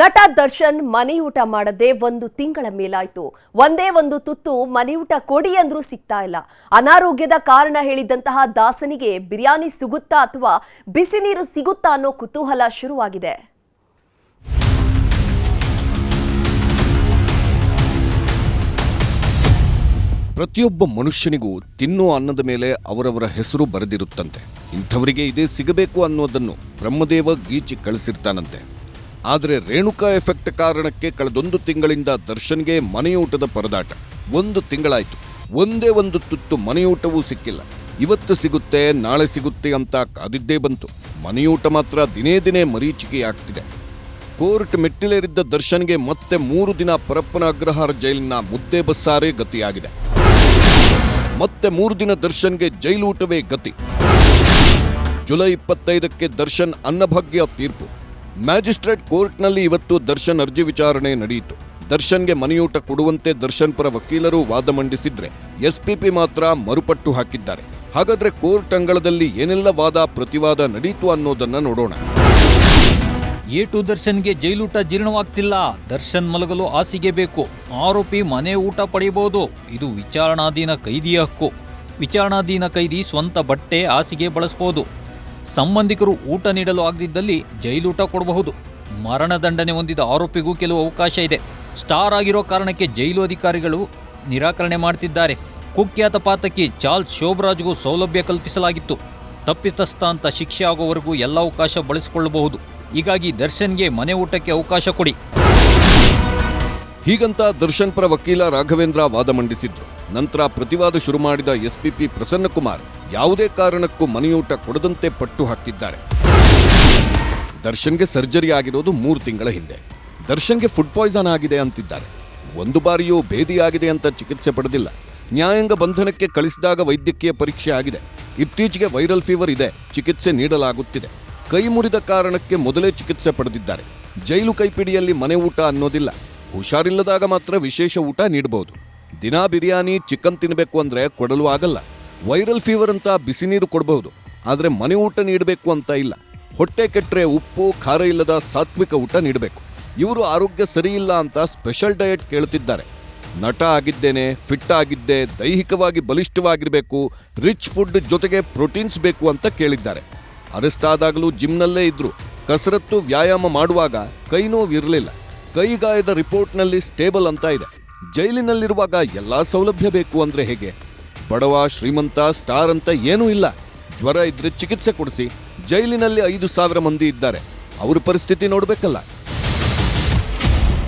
ನಟ ದರ್ಶನ್ ಮನೆಯೂಟ ಮಾಡದೆ ಒಂದು ತಿಂಗಳ ಮೇಲಾಯ್ತು. ಒಂದೇ ಒಂದು ತುತ್ತು ಮನೆಯೂಟ ಕೊಡಿ ಅಂದ್ರೂ ಸಿಗ್ತಾ ಇಲ್ಲ. ಅನಾರೋಗ್ಯದ ಕಾರಣ ಹೇಳಿದಂತಹ ದಾಸನಿಗೆ ಬಿರಿಯಾನಿ ಸಿಗುತ್ತಾ ಅಥವಾ ಬಿಸಿ ನೀರು ಸಿಗುತ್ತಾ ಅನ್ನೋ ಕುತೂಹಲ ಶುರುವಾಗಿದೆ. ಪ್ರತಿಯೊಬ್ಬ ಮನುಷ್ಯನಿಗೂ ತಿನ್ನೋ ಅನ್ನದ ಮೇಲೆ ಅವರವರ ಹೆಸರು ಬರೆದಿರುತ್ತಂತೆ. ಇಂಥವರಿಗೆ ಇದೇ ಸಿಗಬೇಕು ಅನ್ನೋದನ್ನು ಬ್ರಹ್ಮದೇವ ಗೀಚಿ ಕಳಿಸಿರ್ತಾನಂತೆ. ಆದರೆ ರೇಣುಕಾ ಎಫೆಕ್ಟ್ ಕಾರಣಕ್ಕೆ ಕಳೆದೊಂದು ತಿಂಗಳಿಂದ ದರ್ಶನ್ಗೆ ಮನೆಯೂಟದ ಪರದಾಟ. ಒಂದು ತಿಂಗಳಾಯ್ತು. ಒಂದೇ ಒಂದು ತುತ್ತು ಮನೆಯೂಟವೂ ಸಿಕ್ಕಿಲ್ಲ. ಇವತ್ತು ಸಿಗುತ್ತೆ, ನಾಳೆ ಸಿಗುತ್ತೆ ಅಂತ ಕಾದಿದ್ದೇ ಬಂತು. ಮನೆಯೂಟ ಮಾತ್ರ ದಿನೇ ದಿನೇ ಮರೀಚಿಕೆಯಾಗ್ತಿದೆ. ಕೋರ್ಟ್ ಮೆಟ್ಟಿಲೇರಿದ್ದ ದರ್ಶನ್ಗೆ ಮತ್ತೆ ಮೂರು ದಿನ ಪರಪ್ಪನ ಅಗ್ರಹಾರ ಜೈಲಿನ ಮುದ್ದೆ ಬಸ್ಸಾರೇ ಗತಿಯಾಗಿದೆ. ಮತ್ತೆ ಮೂರು ದಿನ ದರ್ಶನ್ಗೆ ಜೈಲೂಟವೇ ಗತಿ. ಜುಲೈ ಇಪ್ಪತ್ತೈದಕ್ಕೆ ದರ್ಶನ್ ಅನ್ನಭಾಗ್ಯ ತೀರ್ಪು. ಮ್ಯಾಜಿಸ್ಟ್ರೇಟ್ ಕೋರ್ಟ್ನಲ್ಲಿ ಇವತ್ತು ದರ್ಶನ್ ಅರ್ಜಿ ವಿಚಾರಣೆ ನಡೆಯಿತು. ದರ್ಶನ್ಗೆ ಮನೆಯೂಟ ಕೊಡುವಂತೆ ದರ್ಶನ್ ಪರ ವಕೀಲರು ವಾದ ಮಂಡಿಸಿದ್ರೆ ಎಸ್ಪಿಪಿ ಮಾತ್ರ ಮರುಪಟ್ಟು ಹಾಕಿದ್ದಾರೆ. ಹಾಗಾದ್ರೆ ಕೋರ್ಟ್ ಅಂಗಳದಲ್ಲಿ ಏನೆಲ್ಲ ವಾದ ಪ್ರತಿವಾದ ನಡೆಯಿತು ಅನ್ನೋದನ್ನ ನೋಡೋಣ. ಎ ಟು ದರ್ಶನ್ಗೆ ಜೈಲೂಟ ಜೀರ್ಣವಾಗ್ತಿಲ್ಲ. ದರ್ಶನ್ ಮಲಗಲು ಹಾಸಿಗೆ ಬೇಕು. ಆರೋಪಿ ಮನೆ ಊಟ ಪಡೆಯಬಹುದು. ಇದು ವಿಚಾರಣಾಧೀನ ಕೈದಿಯ ಹಕ್ಕು. ವಿಚಾರಣಾಧೀನ ಕೈದಿ ಸ್ವಂತ ಬಟ್ಟೆ ಹಾಸಿಗೆ ಬಳಸಬಹುದು ಸಂಬಂಧಿಕರು ಊಟ ನೀಡಲು ಆಗದಿದ್ದಲ್ಲಿ ಜೈಲೂಟ ಕೊಡಬಹುದು. ಮರಣದಂಡನೆ ಹೊಂದಿದ ಆರೋಪಿಗೂ ಕೆಲವು ಅವಕಾಶ ಇದೆ. ಸ್ಟಾರ್ ಆಗಿರೋ ಕಾರಣಕ್ಕೆ ಜೈಲು ಅಧಿಕಾರಿಗಳು ನಿರಾಕರಣೆ ಮಾಡ್ತಿದ್ದಾರೆ. ಕುಖ್ಯಾತ ಪಾತಕಿ ಚಾರ್ಲ್ಸ್ ಶೋಭರಾಜ್ಗೂ ಸೌಲಭ್ಯ ಕಲ್ಪಿಸಲಾಗಿತ್ತು. ತಪ್ಪಿತಸ್ಥ ಅಂತ ಶಿಕ್ಷೆ ಆಗೋವರೆಗೂ ಎಲ್ಲ ಅವಕಾಶ ಬಳಸಿಕೊಳ್ಳಬಹುದು. ಹೀಗಾಗಿ ದರ್ಶನ್ಗೆ ಮನೆ ಊಟಕ್ಕೆ ಅವಕಾಶ ಕೊಡಿ. ಹೀಗಂತ ದರ್ಶನ್ ಪರ ವಕೀಲ ರಾಘವೇಂದ್ರ ವಾದ ಮಂಡಿಸಿದ್ರು. ನಂತರ ಪ್ರತಿವಾದ ಶುರು ಮಾಡಿದ ಎಸ್ಪಿಪಿ ಪ್ರಸನ್ನಕುಮಾರ್. ಯಾವುದೇ ಕಾರಣಕ್ಕೂ ಮನೆಯೂಟ ಕೊಡದಂತೆ ಪಟ್ಟು ಹಾಕ್ತಿದ್ದಾರೆ. ದರ್ಶನ್ಗೆ ಸರ್ಜರಿ ಆಗಿರೋದು ಮೂರು ತಿಂಗಳ ಹಿಂದೆ. ದರ್ಶನ್ಗೆ ಫುಡ್ ಪಾಯ್ಸನ್ ಆಗಿದೆ ಅಂತಿದ್ದಾರೆ. ಒಂದು ಬಾರಿಯೂ ಭೇದಿಯಾಗಿದೆ ಅಂತ ಚಿಕಿತ್ಸೆ ಪಡೆದಿಲ್ಲ. ನ್ಯಾಯಾಂಗ ಬಂಧನಕ್ಕೆ ಕಳಿಸಿದಾಗ ವೈದ್ಯಕೀಯ ಪರೀಕ್ಷೆ ಆಗಿದೆ. ಇತ್ತೀಚೆಗೆ ವೈರಲ್ ಫೀವರ್ ಇದೆ, ಚಿಕಿತ್ಸೆ ನೀಡಲಾಗುತ್ತಿದೆ. ಕೈ ಮುರಿದ ಕಾರಣಕ್ಕೆ ಮೊದಲೇ ಚಿಕಿತ್ಸೆ ಪಡೆದಿದ್ದಾರೆ. ಜೈಲು ಕೈಪಿಡಿಯಲ್ಲಿ ಮನೆ ಊಟ ಅನ್ನೋದಿಲ್ಲ. ಹುಷಾರಿಲ್ಲದಾಗ ಮಾತ್ರ ವಿಶೇಷ ಊಟ ನೀಡಬಹುದು ದಿನಾ ಬಿರಿಯಾನಿ, ಚಿಕನ್ ತಿನ್ನಬೇಕು ಅಂದರೆ ಕೊಡಲು ಆಗಲ್ಲ. ವೈರಲ್ ಫೀವರ್ ಅಂತ ಬಿಸಿ ನೀರು ಕೊಡಬಹುದು, ಆದರೆ ಮನೆ ಊಟ ನೀಡಬೇಕು ಅಂತ ಇಲ್ಲ. ಹೊಟ್ಟೆ ಕೆಟ್ಟರೆ ಉಪ್ಪು, ಖಾರ ಇಲ್ಲದ ಸಾತ್ವಿಕ ಊಟ ನೀಡಬೇಕು. ಇವರು ಆರೋಗ್ಯ ಸರಿಯಿಲ್ಲ ಅಂತ ಸ್ಪೆಷಲ್ ಡಯಟ್ ಕೇಳುತ್ತಿದ್ದಾರೆ ನಟ ಆಗಿದ್ದೇನೆ, ಫಿಟ್ ಆಗಿದ್ದೆ, ದೈಹಿಕವಾಗಿ ಬಲಿಷ್ಠವಾಗಿರಬೇಕು, ರಿಚ್ ಫುಡ್ ಜೊತೆಗೆ ಪ್ರೋಟೀನ್ಸ್ ಬೇಕು ಅಂತ ಕೇಳಿದ್ದಾರೆ. ಅರೆಸ್ಟ್ ಆದಾಗಲೂ ಜಿಮ್ನಲ್ಲೇ ಇದ್ರು. ಕಸರತ್ತು, ವ್ಯಾಯಾಮ ಮಾಡುವಾಗ ಕೈ ನೋವು ಇರಲಿಲ್ಲ ಕೈಗಾಯದ ರಿಪೋರ್ಟ್ನಲ್ಲಿ ಸ್ಟೇಬಲ್ ಅಂತ ಇದೆ. ಜೈಲಿನಲ್ಲಿರುವಾಗ ಎಲ್ಲ ಸೌಲಭ್ಯ ಬೇಕು ಅಂದರೆ ಹೇಗೆ? ಬಡವ, ಶ್ರೀಮಂತ, ಸ್ಟಾರ್ ಅಂತ ಏನೂ ಇಲ್ಲ. ಜ್ವರ ಇದ್ರೆ ಚಿಕಿತ್ಸೆ ಕೊಡಿಸಿ. ಜೈಲಿನಲ್ಲಿ ಐದು ಸಾವಿರ ಮಂದಿ ಇದ್ದಾರೆ. ಅವ್ರ ಪರಿಸ್ಥಿತಿ ನೋಡಬೇಕಲ್ಲ.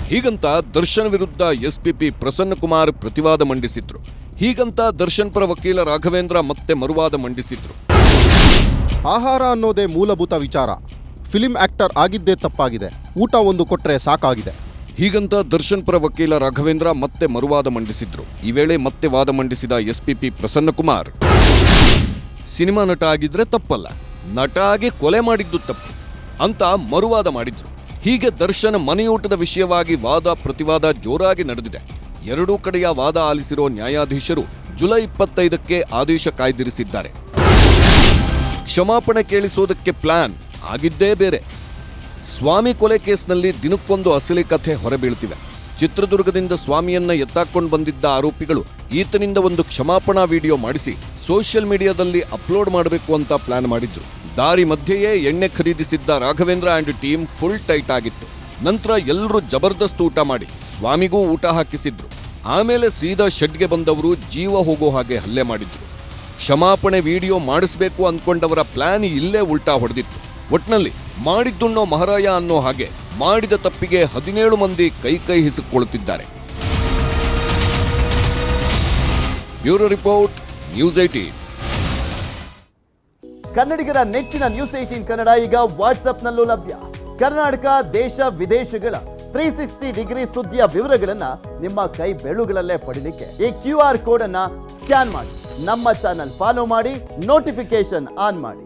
ಹೀಗಂತ ದರ್ಶನ್ ವಿರುದ್ಧ ಎಸ್ಪಿಪಿ ಪ್ರಸನ್ನಕುಮಾರ್ ಪ್ರತಿವಾದ ಮಂಡಿಸಿದ್ರು. ಹೀಗಂತ ದರ್ಶನ್ ಪರ ವಕೀಲ ರಾಘವೇಂದ್ರ ಮತ್ತೆ ಮರುವಾದ ಮಂಡಿಸಿದ್ರು. ಆಹಾರ ಅನ್ನೋದೇ ಮೂಲಭೂತ ವಿಚಾರ. ಫಿಲಿಂ ಆಕ್ಟರ್ ಆಗಿದ್ದೇ ತಪ್ಪಾಗಿದೆ. ಊಟ ಒಂದು ಕೊಟ್ಟರೆ ಸಾಕಾಗಿದೆ. ಹೀಗಂತ ದರ್ಶನ್ ಪರ ವಕೀಲ ರಾಘವೇಂದ್ರ ಮತ್ತೆ ಮರುವಾದ ಮಂಡಿಸಿದ್ರು. ಈ ವೇಳೆ ಮತ್ತೆ ವಾದ ಮಂಡಿಸಿದ ಎಸ್ಪಿಪಿ ಪ್ರಸನ್ನಕುಮಾರ್. ಸಿನಿಮಾ ನಟ ಆಗಿದ್ರೆ ತಪ್ಪಲ್ಲ. ನಟ ಆಗಿ ಕೊಲೆ ಮಾಡಿದ್ದು ತಪ್ಪು. ಅಂತ ಮರುವಾದ ಮಾಡಿದ್ರು. ಹೀಗೆ ದರ್ಶನ್ ಮನೆಯೂಟದ ವಿಷಯವಾಗಿ ವಾದ ಪ್ರತಿವಾದ ಜೋರಾಗಿ ನಡೆದಿದೆ. ಎರಡೂ ಕಡೆಯ ವಾದ ಆಲಿಸಿರೋ ನ್ಯಾಯಾಧೀಶರು ಜುಲೈ ಇಪ್ಪತ್ತೈದಕ್ಕೆ ಆದೇಶ ಕಾಯ್ದಿರಿಸಿದ್ದಾರೆ. ಕ್ಷಮಾಪಣೆ ಕೇಳಿಸೋದಕ್ಕೆ ಪ್ಲಾನ್ ಆಗಿದ್ದೇ ಬೇರೆ. ಸ್ವಾಮಿ ಕೊಲೆ ಕೇಸ್ನಲ್ಲಿ ದಿನಕ್ಕೊಂದು ಅಸಲಿ ಕಥೆ ಹೊರಬೀಳ್ತಿವೆ ಚಿತ್ರದುರ್ಗದಿಂದ ಸ್ವಾಮಿಯನ್ನ ಎತ್ತಾಕೊಂಡು ಬಂದಿದ್ದ ಆರೋಪಿಗಳು ಈತನಿಂದ ಒಂದು ಕ್ಷಮಾಪಣಾ ವಿಡಿಯೋ ಮಾಡಿಸಿ ಸೋಷಿಯಲ್ ಮೀಡಿಯಾದಲ್ಲಿ ಅಪ್ಲೋಡ್ ಮಾಡಬೇಕು ಅಂತ ಪ್ಲಾನ್ ಮಾಡಿದ್ರು. ದಾರಿ ಮಧ್ಯೆಯೇ ಎಣ್ಣೆ ಖರೀದಿಸಿದ್ದ Raghavendra and team full tight ಆಗಿತ್ತು. ನಂತರ ಎಲ್ಲರೂ ಜಬರ್ದಸ್ತ್ ಊಟ ಮಾಡಿ ಸ್ವಾಮಿಗೂ ಊಟ ಹಾಕಿಸಿದ್ರು. ಆಮೇಲೆ ಸೀದಾ ಶೆಡ್ಗೆ ಬಂದವರು ಜೀವ ಹೋಗೋ ಹಾಗೆ ಹಲ್ಲೆ ಮಾಡಿದ್ರು. ಕ್ಷಮಾಪಣೆ ವಿಡಿಯೋ ಮಾಡಿಸ್ಬೇಕು ಅಂದ್ಕೊಂಡವರ ಪ್ಲಾನ್ ಇಲ್ಲೇ ಉಲ್ಟಾ ಹೊಡೆದಿತ್ತು. ಒಟ್ನಲ್ಲಿ ಮಾಡಿದ್ದುಣ್ಣೋ ಮಹಾರಾಯ ಅನ್ನೋ ಹಾಗೆ ಮಾಡಿದ ತಪ್ಪಿಗೆ ಹದಿನೇಳು ಮಂದಿ ಕೈ ಕೈ ಹಿಸಿಕೊಳ್ಳುತ್ತಿದ್ದಾರೆ ಬ್ಯೂರೋ ರಿಪೋರ್ಟ್, ನ್ಯೂಸ್ ಏಟೀನ್ ಕನ್ನಡಿಗರ ನೆಚ್ಚಿನ ನ್ಯೂಸ್ ಏಟೀನ್ ಕನ್ನಡ ಈಗ ವಾಟ್ಸ್ಆಪ್ನಲ್ಲೂ ಲಭ್ಯ. ಕರ್ನಾಟಕ, ದೇಶ, ವಿದೇಶಗಳ ತ್ರೀ ಸಿಕ್ಸ್ಟಿ ಡಿಗ್ರಿ ಸುದ್ದಿಯ ವಿವರಗಳನ್ನ ನಿಮ್ಮ ಕೈ ಬೆಳುಗಳಲ್ಲೇ ಪಡೀಲಿಕ್ಕೆ ಈ ಕ್ಯೂ ಆರ್ ಕೋಡ್ ಅನ್ನ ಸ್ಕ್ಯಾನ್ ಮಾಡಿ. ನಮ್ಮ ಚಾನಲ್ ಫಾಲೋ ಮಾಡಿ ನೋಟಿಫಿಕೇಶನ್ ಆನ್ ಮಾಡಿ.